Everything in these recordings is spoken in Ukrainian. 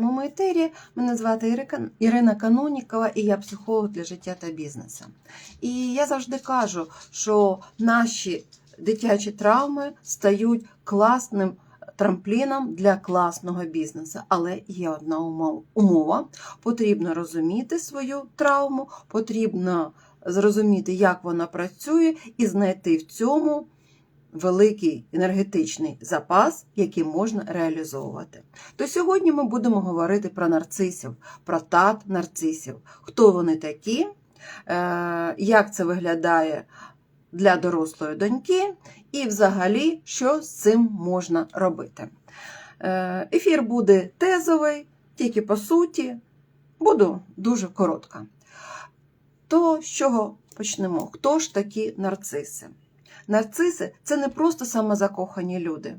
Моєму етері мене звати Ірина Канонікова, і я психолог для життя та бізнесу. І я завжди кажу, що наші дитячі травми стають класним трампліном для класного бізнесу. Але є одна умова: потрібно розуміти свою травму, потрібно зрозуміти, як вона працює, і знайти в цьому великий енергетичний запас, який можна реалізовувати. То сьогодні ми будемо говорити про нарцисів, про тат нарцисів, хто вони такі, е, як це виглядає для дорослої доньки, і взагалі, що з цим можна робити. Е, Ефір буде тезовий, тільки по суті, буду дуже коротка. То з чого почнемо? Хто ж такі нарциси? Нарциси це не просто самозакохані люди,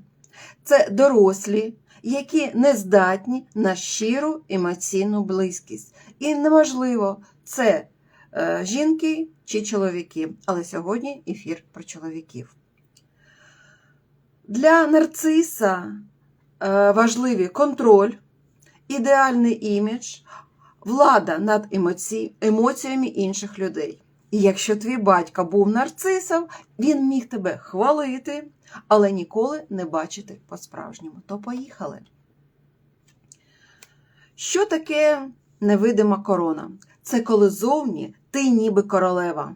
це дорослі, які не здатні на щиру емоційну близькість. І неможливо, це е, жінки чи чоловіки. Але сьогодні ефір про чоловіків. Для нарциса е, важливі контроль, ідеальний імідж, влада над емоці... емоціями інших людей. І якщо твій батько був нарцисом, він міг тебе хвалити, але ніколи не бачити по-справжньому. То поїхали. Що таке невидима корона? Це коли зовні ти ніби королева.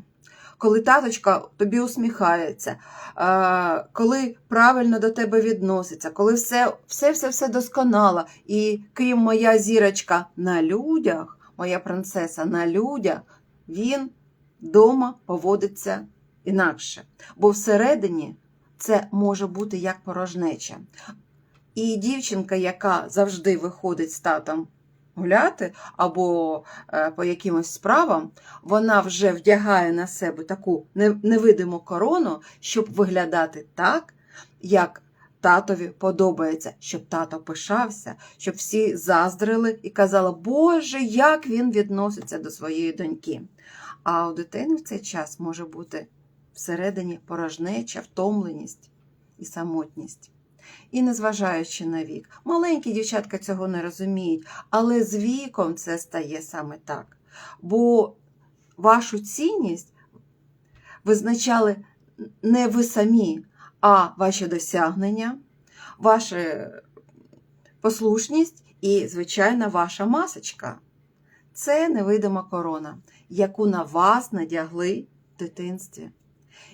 Коли таточка тобі усміхається, е, коли правильно до тебе відноситься, коли все, все, все, все досконало, і крім моя зірочка на людях, моя принцеса на людях, він вдома поводиться інакше. Бо всередині це може бути як порожнеча. І дівчинка, яка завжди виходить з татом гуляти або е, по якимось справам, вона вже вдягає на себе таку невидиму корону, щоб виглядати так, як татові подобається, щоб тато пишався, щоб всі заздрили і казали, Боже, як він відноситься до своєї доньки. А у дитини в цей час може бути всередині порожнеча, втомленість і самотність. І незважаючи на вік, маленькі дівчатка цього не розуміють, але з віком це стає саме так. Бо вашу цінність визначали не ви самі, а ваші досягнення, ваша послушність і, звичайно, ваша масочка. Це невидима корона, яку на вас надягли в дитинстві.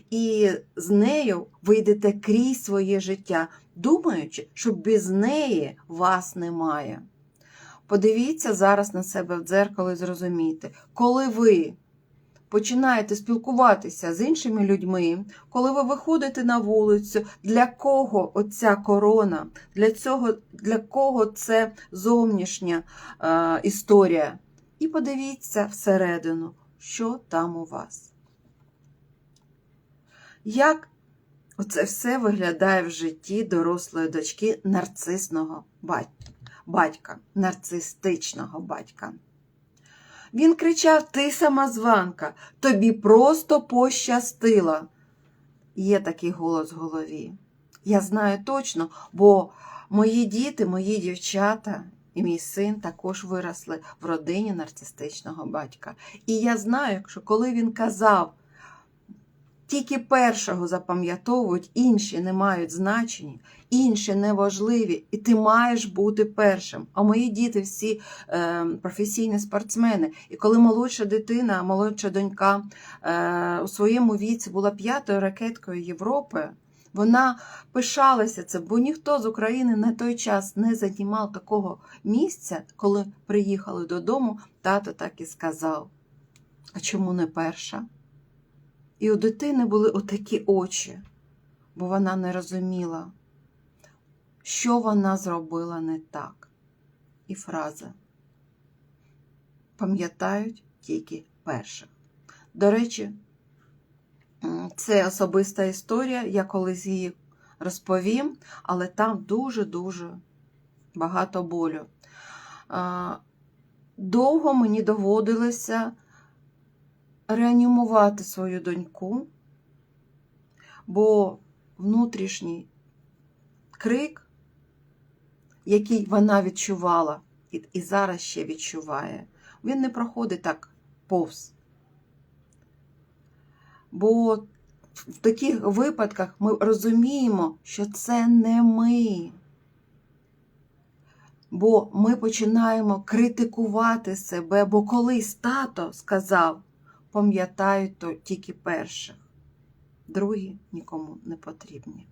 І з нею ви йдете крізь своє життя, думаючи, що без неї вас немає. Подивіться зараз на себе в дзеркало і зрозумійте, коли ви починаєте спілкуватися з іншими людьми, коли ви виходите на вулицю, для кого оця корона, для, цього, для кого це зовнішня е, історія. І подивіться всередину, що там у вас. Як оце все виглядає в житті дорослої дочки нарцисного батька, нарцистичного батька. Він кричав: Ти самозванка, тобі просто пощастило. Є такий голос в голові. Я знаю точно, бо мої діти, мої дівчата і мій син також виросли в родині нарцистичного батька. І я знаю, що коли він казав, тільки першого запам'ятовують, інші не мають значення, інші неважливі, і ти маєш бути першим. А мої діти всі е, професійні спортсмени. І коли молодша дитина, молодша донька е, у своєму віці була п'ятою ракеткою Європи, вона пишалася цим, бо ніхто з України на той час не займав такого місця, коли приїхали додому, тато так і сказав. А чому не перша? І у дитини були отакі очі, бо вона не розуміла, що вона зробила не так. І фраза пам'ятають тільки перших. До речі, це особиста історія, я колись її розповім, але там дуже-дуже багато болю. Довго мені доводилося реанімувати свою доньку, бо внутрішній крик, який вона відчувала, і, і зараз ще відчуває. Він не проходить так повз. Бо в таких випадках ми розуміємо, що це не ми. Бо ми починаємо критикувати себе, бо колись тато сказав, пам'ятаю то тільки перших, другі нікому не потрібні.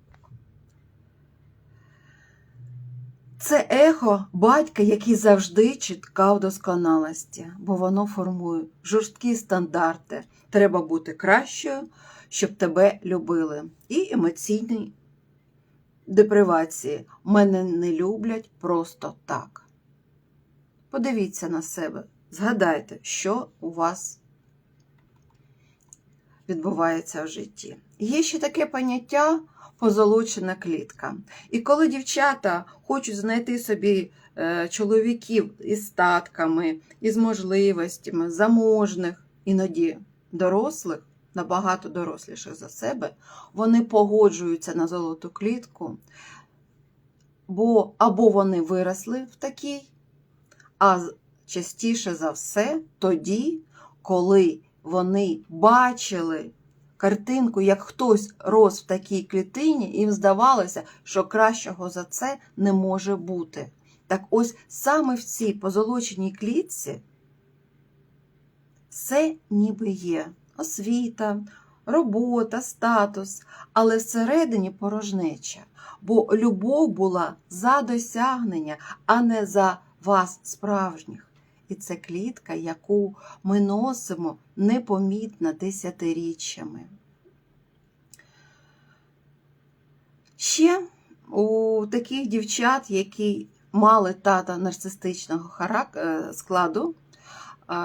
Це ехо батька, який завжди чіткав досконалості, бо воно формує жорсткі стандарти. Треба бути кращою, щоб тебе любили. І емоційні депривації. Мене не люблять просто так. Подивіться на себе, згадайте, що у вас відбувається в житті. Є ще таке поняття позолочена клітка. І коли дівчата хочуть знайти собі е, чоловіків із статками, із можливостями, заможних, іноді дорослих, набагато доросліших за себе, вони погоджуються на золоту клітку, бо або вони виросли в такій, а частіше за все тоді, коли вони бачили картинку, як хтось рос в такій клітині, їм здавалося, що кращого за це не може бути. Так ось саме в цій позолоченій клітці все ніби є освіта, робота, статус, але всередині порожнеча, бо любов була за досягнення, а не за вас справжніх. І це клітка, яку ми носимо непомітно десятиріччями. Ще у таких дівчат, які мали тата нарцистичного е, складу,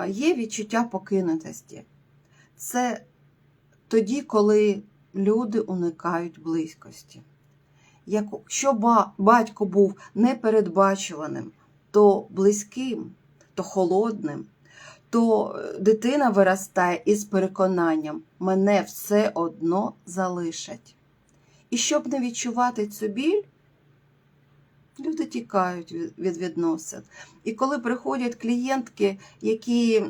є відчуття покинутості. Це тоді, коли люди уникають близькості. Якщо батько був непередбачуваним, то близьким, то холодним, то е, дитина виростає із переконанням, мене все одно залишать. І щоб не відчувати цю біль, люди тікають від- від відносин. І коли приходять клієнтки, які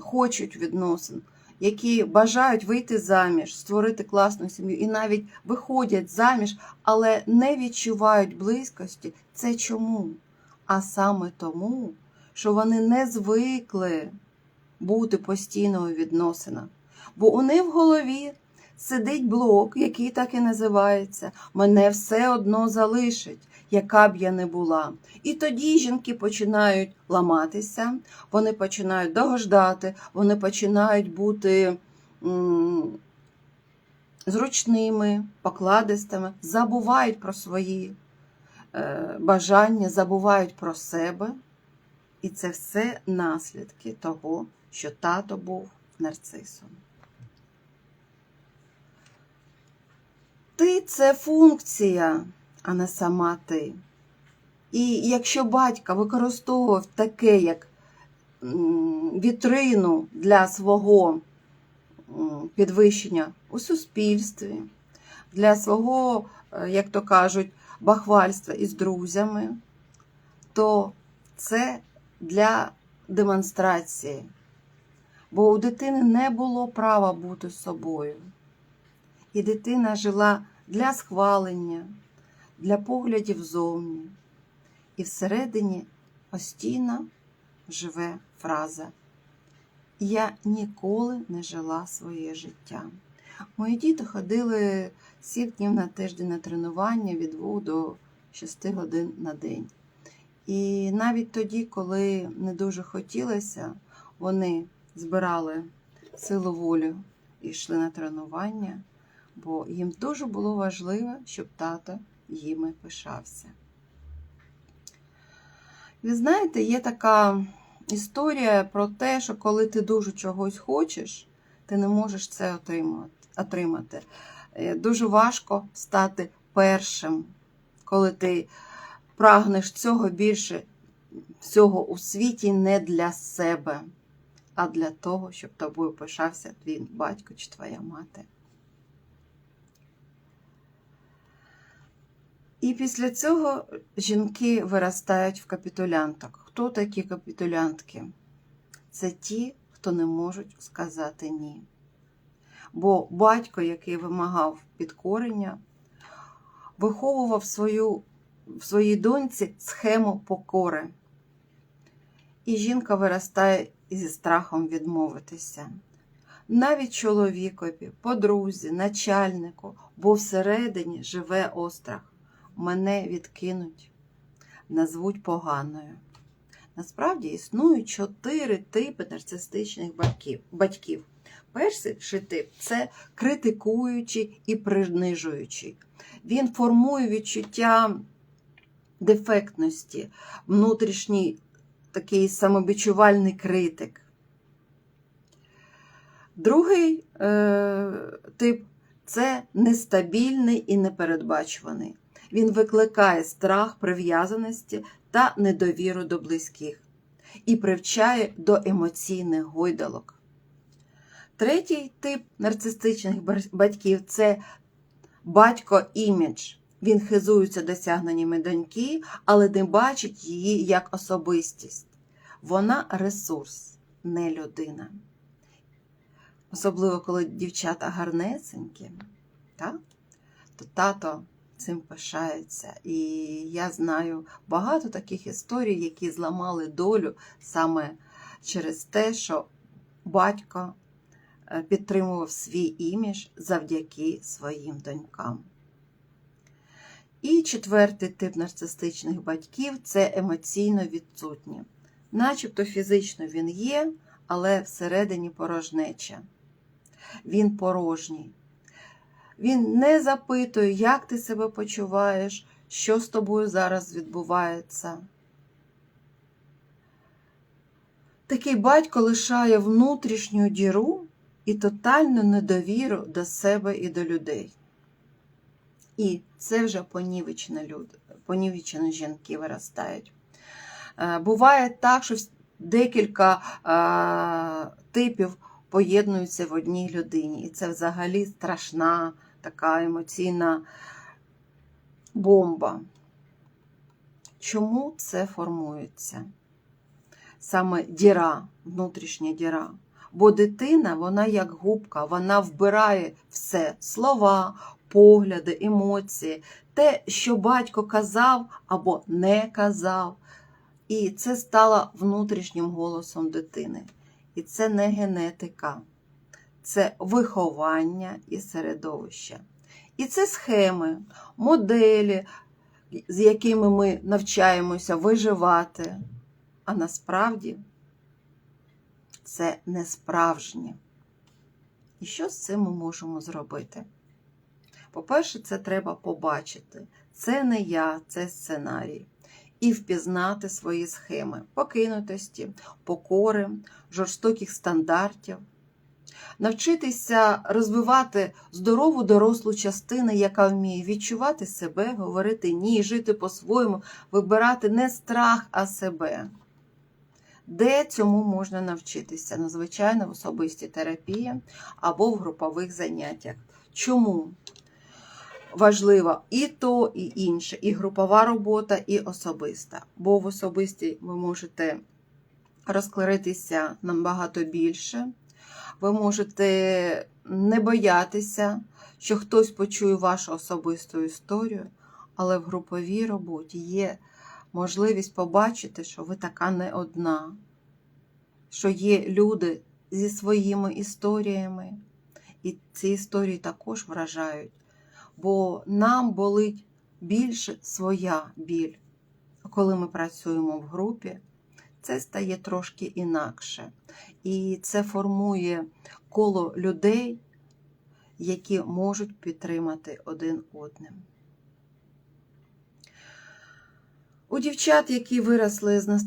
хочуть відносин, які бажають вийти заміж, створити класну сім'ю, і навіть виходять заміж, але не відчувають близькості, це чому? А саме тому, що вони не звикли бути постійно у відносинах. Бо у них в голові сидить блок, який так і називається Мене все одно залишить, яка б я не була. І тоді жінки починають ламатися, вони починають догождати, вони починають бути зручними, покладистими, забувають про свої е, бажання, забувають про себе. І це все наслідки того, що тато був нарцисом. Ти це функція, а не сама ти. І якщо батька використовував таке, як вітрину для свого підвищення у суспільстві, для свого, е, як то кажуть, бахвальства із друзями, то це для демонстрації. Бо у дитини не було права бути собою. І дитина жила для схвалення, для поглядів зовні. І всередині постійно живе фраза Я ніколи не жила своє життя. Мої діти ходили 7 днів на тиждень на тренування від 2 до 6 годин на день. І навіть тоді, коли не дуже хотілося, вони збирали силу волі і йшли на тренування, бо їм дуже було важливо, щоб тато їми пишався. Ви знаєте, є така історія про те, що коли ти дуже чогось хочеш, ти не можеш це отримати. отримати. Е, Дуже важко стати першим, коли ти прагнеш цього більше всього у світі не для себе, а для того, щоб тобою пишався твій батько чи твоя мати. І після цього жінки виростають в капітулянток. Хто такі капітулянтки? Це ті, хто не можуть сказати ні. Бо батько, який вимагав підкорення, виховував свою, в своїй доньці схему покори. І жінка виростає зі страхом відмовитися. Навіть чоловікові, подрузі, начальнику, бо всередині живе острах. Мене відкинуть, назвуть поганою. Насправді існують чотири типи нарцистичних батьків. Перший тип це критикуючий і принижуючий. Він формує відчуття дефектності, внутрішній такий самобічувальний критик. Другий е, тип це нестабільний і непередбачуваний. Він викликає страх прив'язаності та недовіру до близьких і привчає до емоційних гойдалок. Третій тип нарцистичних батьків це батько-імідж. Він хизується досягненнями доньки, але не бачить її як особистість. Вона ресурс, не людина. Особливо, коли дівчата гарнесенькі, так? то тато цим пишається. І я знаю багато таких історій, які зламали долю саме через те, що батько підтримував свій імідж завдяки своїм донькам. І четвертий тип нарцистичних батьків це емоційно відсутні. Начебто фізично він є, але всередині порожнеча. Він порожній. Він не запитує, як ти себе почуваєш, що з тобою зараз відбувається. Такий батько лишає внутрішню діру і тотальну недовіру до себе і до людей. І це вже понівечені люди, понівечені жінки виростають. Буває так, що декілька типів поєднуються в одній людині. І це взагалі страшна така емоційна бомба. Чому це формується? Саме діра, внутрішня діра. Бо дитина, вона як губка, вона вбирає все слова, погляди, емоції, те, що батько казав або не казав. І це стало внутрішнім голосом дитини. І це не генетика, це виховання і середовище. І це схеми, моделі, з якими ми навчаємося виживати. А насправді це не справжнє. І що з цим ми можемо зробити? По-перше, це треба побачити. Це не я, це сценарій. І впізнати свої схеми покинутості, покори, жорстоких стандартів, навчитися розвивати здорову дорослу частину, яка вміє відчувати себе, говорити ні, жити по-своєму, вибирати не страх, а себе. Де цьому можна навчитися? Ну, звичайно, в особистій терапії або в групових заняттях. Чому? Важливо і то, і інше, і групова робота, і особиста. Бо в особистій ви можете розкларитися набагато більше, ви можете не боятися, що хтось почує вашу особисту історію, але в груповій роботі є можливість побачити, що ви така не одна, що є люди зі своїми історіями, і ці історії також вражають бо нам болить більше своя біль. Коли ми працюємо в групі, це стає трошки інакше. І це формує коло людей, які можуть підтримати один одним. У дівчат, які виросли з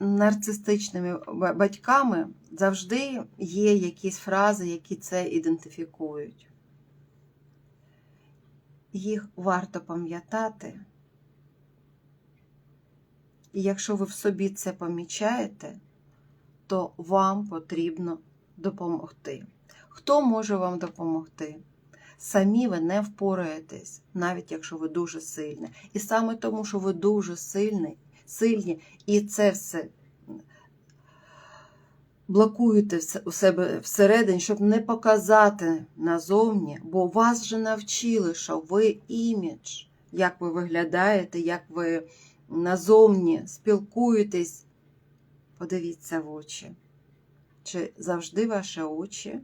нарцистичними батьками, завжди є якісь фрази, які це ідентифікують їх варто пам'ятати. І якщо ви в собі це помічаєте, то вам потрібно допомогти. Хто може вам допомогти? Самі ви не впораєтесь, навіть якщо ви дуже сильні. І саме тому, що ви дуже сильний, сильні, і це все блокуєте у себе всередині, щоб не показати назовні, бо вас вже навчили, що ви імідж, як ви виглядаєте, як ви назовні спілкуєтесь. Подивіться в очі. Чи завжди ваші очі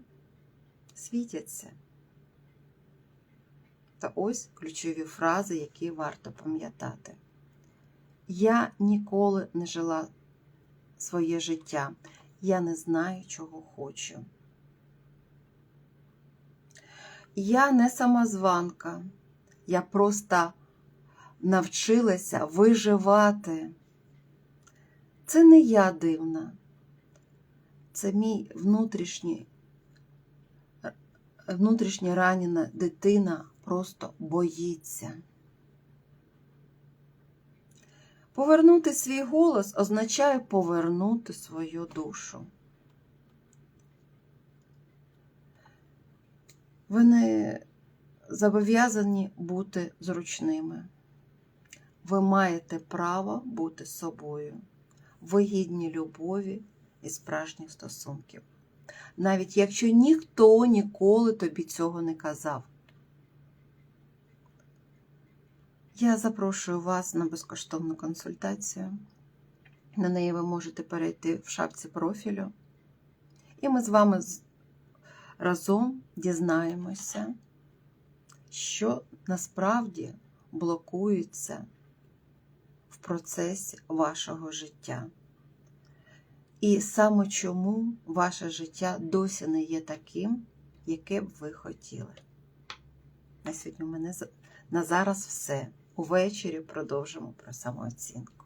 світяться? Та ось ключові фрази, які варто пам'ятати. Я ніколи не жила своє життя. Я не знаю, чого хочу. Я не самозванка. Я просто навчилася виживати. Це не я дивна. Це мій внутрішній, внутрішня ранена дитина просто боїться. Повернути свій голос означає повернути свою душу. Ви не зобов'язані бути зручними. Ви маєте право бути собою. Ви гідні любові і справжніх стосунків. Навіть якщо ніхто ніколи тобі цього не казав. Я запрошую вас на безкоштовну консультацію. На неї ви можете перейти в шапці профілю. І ми з вами разом дізнаємося, що насправді блокується в процесі вашого життя. І саме чому ваше життя досі не є таким, яке б ви хотіли. На сьогодні у мене на зараз все. Увечері продовжимо про самооцінку.